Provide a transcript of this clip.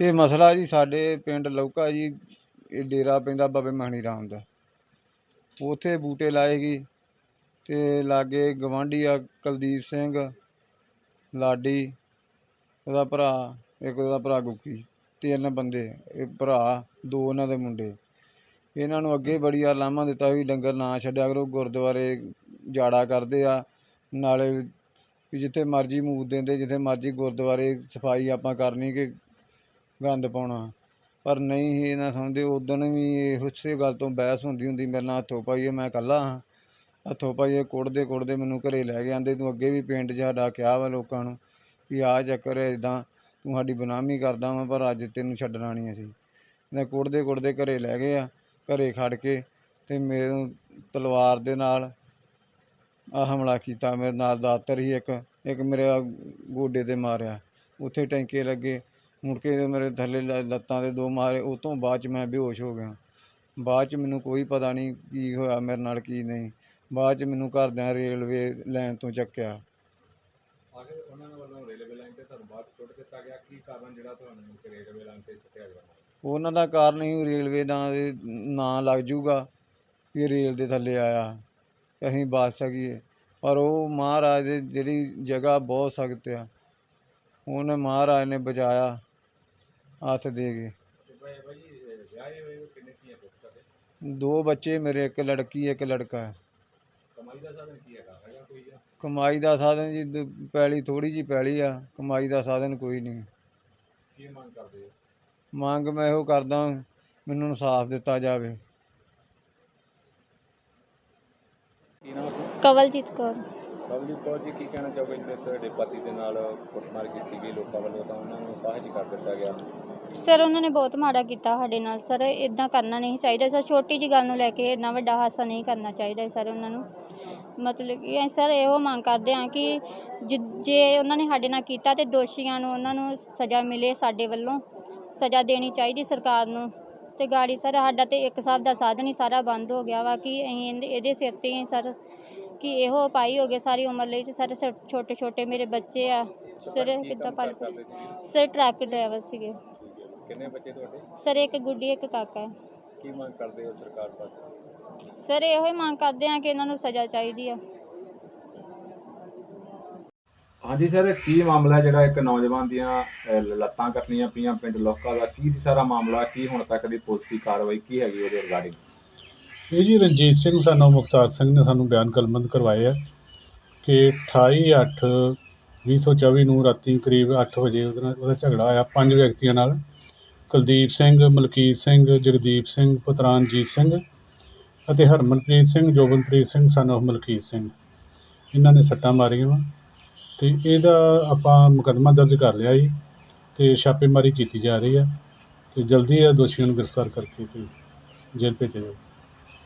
ਇਹ ਮਸਲਾ ਜੀ ਸਾਡੇ ਪਿੰਡ ਲੌਕਾ ਜੀ, ਇਹ ਡੇਰਾ ਪੈਂਦਾ ਬਾਬੇ ਮਹਾਣੀ ਰਾਮ ਦਾ। ਉੱਥੇ ਬੂਟੇ ਲਾਏਗੀ ਤੇ ਲਾਗੇ ਗਵਾਂਢੀ ਆ ਕੁਲਦੀਪ ਸਿੰਘ, ਲਾਡੀ, ਉਹਦਾ ਭਰਾ, ਇੱਕ ਉਹਦਾ ਭਰਾ ਗੁੱਕੀ, ਤਿੰਨ ਬੰਦੇ, ਇਹ ਭਰਾ, ਦੋ ਉਹਨਾਂ ਦੇ ਮੁੰਡੇ। ਇਹਨਾਂ ਨੂੰ ਅੱਗੇ ਬੜੀ ਆ ਲਾਮਾ ਦਿੱਤਾ ਵੀ ਡੰਗਰ ਨਾ ਛੱਡਿਆ ਕਰੋ, ਗੁਰਦੁਆਰੇ ਜਾੜਾ ਕਰਦੇ ਆ, ਨਾਲੇ ਵੀ ਜਿੱਥੇ ਮਰਜ਼ੀ ਮੂਤ ਦਿੰਦੇ, ਜਿੱਥੇ ਮਰਜ਼ੀ ਗੁਰਦੁਆਰੇ ਸਫ਼ਾਈ ਆਪਾਂ ਕਰਨੀ ਕਿ ਗੰਦ ਪਾਉਣਾ। ਪਰ ਨਹੀਂ ਸੀ ਨਾ ਸਮਝਦੇ ਉਦਣ ਵੀ ਇਹ ਉਸੇ ਗੱਲ ਤੋਂ ਬਹਿਸ ਹੁੰਦੀ ਹੁੰਦੀ ਮੇਰੇ ਨਾਲ ਹੱਥੋਂ ਪਾਈਏ, ਮੈਂ ਇਕੱਲਾ ਹਾਂ। ਹੱਥੋਂ ਪਾਈਏ ਕੁੜਦੇ ਕੁੜਦੇ ਮੈਨੂੰ ਘਰੇ ਲੈ ਕੇ ਆਂਦੇ ਤੂੰ ਅੱਗੇ ਵੀ ਪਿੰਡ 'ਚ ਸਾਡਾ ਕਿਹਾ ਵਾ ਲੋਕਾਂ ਨੂੰ ਵੀ ਆਹ ਚੱਕਰ ਹੈ ਇਦਾਂ ਤੂੰ ਸਾਡੀ ਬਨਾਮੀ ਕਰਦਾ ਵਾਂ, ਪਰ ਅੱਜ ਤੈਨੂੰ ਛੱਡਣਾ ਨਹੀਂ ਅਸੀਂ। ਮੈਂ ਕੁੜਦੇ ਕੁੜਦੇ ਘਰੇ ਲੈ ਗਏ ਆ, ਘਰੇ ਖੜ ਕੇ ਤੇ ਮੇਰੇ ਤਲਵਾਰ ਦੇ ਨਾਲ ਆ ਹਮਲਾ ਕੀਤਾ। ਮੇਰੇ ਨਾਲ ਦਾਤਰ ਹੀ ਇੱਕ ਇੱਕ ਮੇਰੇ ਗੋਡੇ ਤੇ ਮਾਰਿਆ। ਉੱਥੇ ਟੈਂਕੇ ਲੱਗੇ। ਮੁੜ ਕੇ ਮੇਰੇ ਥੱਲੇ ਲੱਤਾਂ ਦੇ ਦੋ ਮਾਰੇ ਉਹ ਤੋਂ ਬਾਅਦ ਚ ਮੈਂ ਬੇਹੋਸ਼ ਹੋ ਗਿਆ। ਬਾਅਦ ਚ ਮੈਨੂੰ ਕੋਈ ਪਤਾ ਨਹੀਂ ਕੀ ਹੋਇਆ ਮੇਰੇ ਨਾਲ ਕੀ ਨਹੀਂ। ਬਾਅਦ ਚ ਮੈਨੂੰ ਘਰਦਿਆਂ ਰੇਲਵੇ ਲਾਈਨ ਤੋਂ ਚੱਕਿਆ। ਆਖਿਰ ਉਹਨਾਂ ਦੇ ਵੱਲੋਂ ਰੇਲਵੇ ਲਾਈਨ ਤੇ ਤੁਹਾਨੂੰ ਬਾਅਦ ਸੁੱਟ ਦਿੱਤਾ ਗਿਆ? ਕੀ ਕਾਰਨ ਜਿਹੜਾ ਤੁਹਾਨੂੰ ਮੁੜ ਕੇ ਰੇਲਵੇ ਲਾਈਨ ਤੇ ਸੁੱਟਿਆ ਗਿਆ? ਉਹਨਾਂ ਦਾ ਕਾਰਨ ਹੀ ਰੇਲਵੇ ਦਾ ਦੇ ਨਾਂ ਲੱਗ ਜੂਗਾ ਵੀ ਰੇਲ ਦੇ ਥੱਲੇ ਆਇਆ। ਅਸੀਂ ਬਚ ਸਕੀਏ। ਪਰ ਉਹ ਮਹਾਰਾਜ ਦੇ ਜਿਹੜੀ ਜਗ੍ਹਾ ਬਹੁਤ ਸਖਤ ਆ ਉਹਨੇ ਮਹਾਰਾਜ ਨੇ ਬਚਾਇਆ। ਹੱਥ ਦੇ ਤੁਹਾਡੇ ਦੋ ਬੱਚੇ ਮੇਰੇ ਇੱਕ ਲੜਕੀ ਇੱਕ ਲੜਕਾ। ਹੈ ਕਮਾਈ ਦਾ ਸਾਧਨ ਕੀ ਹੈਗਾ ਹੈਗਾ ਕੋਈ ਜਾਂ ਕਮਾਈ ਦਾ ਸਾਧਨ ਜੀ ਦ- ਪੈਲੀ ਥੋੜੀ ਜੀ ਪੈਲੀ ਆ ਕਮਾਈ ਦਾ ਸਾਧਨ ਕੋਈ ਨਹੀਂ। ਕੀ ਮੰਗ ਕਰਦੇ ਹੋ ਮੰਗ ਮੈਂ ਇਹੋ ਕਰਦਾ ਮੈਨੂੰ ਇਨਸਾਫ ਦਿੱਤਾ ਜਾਵੇ। ਕਵਲਜੀਤ ਕੌਰ। ਬਬਲੀ ਕੌਰ ਜੀ ਕੀ ਕਹਿਣਾ ਚਾਹੋਗੇ? ਜਿਹੜੇ ਤੁਹਾਡੇ ਪਤੀ ਦੇ ਨਾਲ ਕੁੱਟਮਾਰ ਕੀਤੀ ਗਈ ਲੋਕਾਂ ਵੱਲੋਂ ਤਾਂ ਉਹਨਾਂ ਨੂੰ ਫਾਹੀ ਕਰ ਦਿੱਤਾ ਗਿਆ। ਸਰ ਉਹਨਾਂ ਨੇ ਬਹੁਤ ਮਾੜਾ ਕੀਤਾ ਸਾਡੇ ਨਾਲ। ਸਰ ਇਦਾਂ ਕਰਨਾ ਨਹੀਂ ਚਾਹੀਦਾ। ਸਰ ਛੋਟੀ ਜੀ ਗੱਲ ਨੂੰ ਲੈ ਕੇ ਇੰਨਾ ਵੱਡਾ ਹਾਸਾ ਨਹੀਂ ਕਰਨਾ ਚਾਹੀਦਾ ਸਰ ਉਹਨਾਂ ਨੂੰ। ਮਤਲਬ ਕਿ ਅਸੀਂ ਸਰ ਇਹੋ ਮੰਗ ਕਰਦੇ ਹਾਂ ਕਿ ਜਿ- ਜੇ ਉਹਨਾਂ ਨੇ ਸਾਡੇ ਨਾਲ ਕੀਤਾ ਤੇ ਦੋਸ਼ੀਆਂ ਨੂੰ ਉਹਨਾਂ ਨੂੰ ਸਜ਼ਾ ਮਿਲੇ ਸਾਡੇ ਵੱਲੋਂ। ਸਜ਼ਾ ਦੇਣੀ ਚਾਹੀਦੀ ਸਰਕਾਰ ਨੂੰ। ਤੇ ਗਾੜੀ ਸਰ ਸਾਡਾ ਤੇ ਇੱਕ ਹਿਸਾਬ ਦਾ ਸਾਧਨ ਹੀ ਸਾਰਾ ਬੰਦ ਹੋ ਗਿਆ ਵਾ ਕਿ ਅਸੀਂ ਇਹਦੇ- ਇਹਦੇ ਸਿਰ ਤੇ ਹੀ ਸਰ ਕਿ ਇਹੋ ਪਾਈ ਹੋ ਗਏ ਸਾਰੀ ਉਮਰ ਲਈ। ਤੇ ਸਰ ਛੋਟੇ ਛੋਟੇ ਮੇਰੇ ਬੱਚੇ ਆ। ਸਰ ਕਿੱਦਾਂ ਪਾਲ? ਸਰ ਟਰੱਕ ਡਰਾਈਵਰ ਸੀਗੇ। ਕਿੰਨੇ ਬੱਚੇ ਤੁਹਾਡੇ? ਸਰ ਇੱਕ ਗੁੱਡੀ ਇੱਕ ਕਾਕਾ ਹੈ। ਕੀ ਮੰਗ ਕਰਦੇ ਹੋ ਸਰਕਾਰ ਪਾਸੋਂ ਸਰ ਇਹੋ ਹੀ ਮੰਗ ਕਰਦੇ ਆ ਕਿ ਇਹਨਾਂ ਨੂੰ ਸਜ਼ਾ ਚਾਹੀਦੀ ਆ। ਹਾਂਜੀ ਸਰ ਕੀ ਮਾਮਲਾ ਜਿਹੜਾ ਇੱਕ ਨੌਜਵਾਨ ਦੀਆਂ ਅਹ, ਲੱਤਾਂ ਕੱਟਣੀਆਂ ਪਈਆਂ ਪਿੰਡ ਲੋਕਾ ਦਾ? ਕੀ ਸੀ ਸਾਰਾ ਮਾਮਲਾ ਕੀ ਹੁਣ ਤੱਕ ਦੀ ਪੁਲਿਸ ਦੀ ਕਾਰਵਾਈ ਕੀ ਹੈਗੀ ਉਹਦੇ ਰਿਗਾਰਡਿੰਗ ਇਹ ਜੀ ਰਣਜੀਤ ਸਿੰਘ ਸਾਨੂੰ ਮੁਖਤਾਰ ਸਿੰਘ ਨੇ ਸਾਨੂੰ ਬਿਆਨ ਕਲਮਬੰਦ ਕਰਵਾਏ ਆ ਕਿ 28/8/2024 ਨੂੰ ਰਾਤੀ ਕਰੀਬ 8 ਵਜੇ ਉਹਦੇ ਨਾਲ ਉਹਦਾ ਝਗੜਾ ਹੋਇਆ ਪੰਜ ਵਿਅਕਤੀਆਂ ਨਾਲ। ਕੁਲਦੀਪ ਸਿੰਘ, ਮਲਕੀਤ ਸਿੰਘ, ਜਗਦੀਪ ਸਿੰਘ ਪੁਤਰਾਨਜੀਤ ਸਿੰਘ ਅਤੇ ਹਰਮਨਪ੍ਰੀਤ ਸਿੰਘ, ਜੋਬਨਪ੍ਰੀਤ ਸਿੰਘ ਸਨ ਸਾਨੂੰ ਮਲਕੀਤ ਸਿੰਘ। ਇਹਨਾਂ ਨੇ ਸੱਟਾਂ ਮਾਰੀਆਂ ਵਾ ਤੇ ਇਹਦਾ ਆਪਾਂ ਮੁਕੱਦਮਾ ਦਰਜ ਕਰ ਲਿਆ ਜੀ ਤੇ ਛਾਪੇਮਾਰੀ ਕੀਤੀ ਜਾ ਰਹੀ ਆ ਤੇ ਜਲਦੀ ਇਹ ਦੋਸ਼ੀਆਂ ਨੂੰ ਗ੍ਰਿਫਤਾਰ ਕਰਕੇ ਤੇ ਜੇਲ੍ਹ ਭੇਜਿਆ ਜਾਊਗਾ।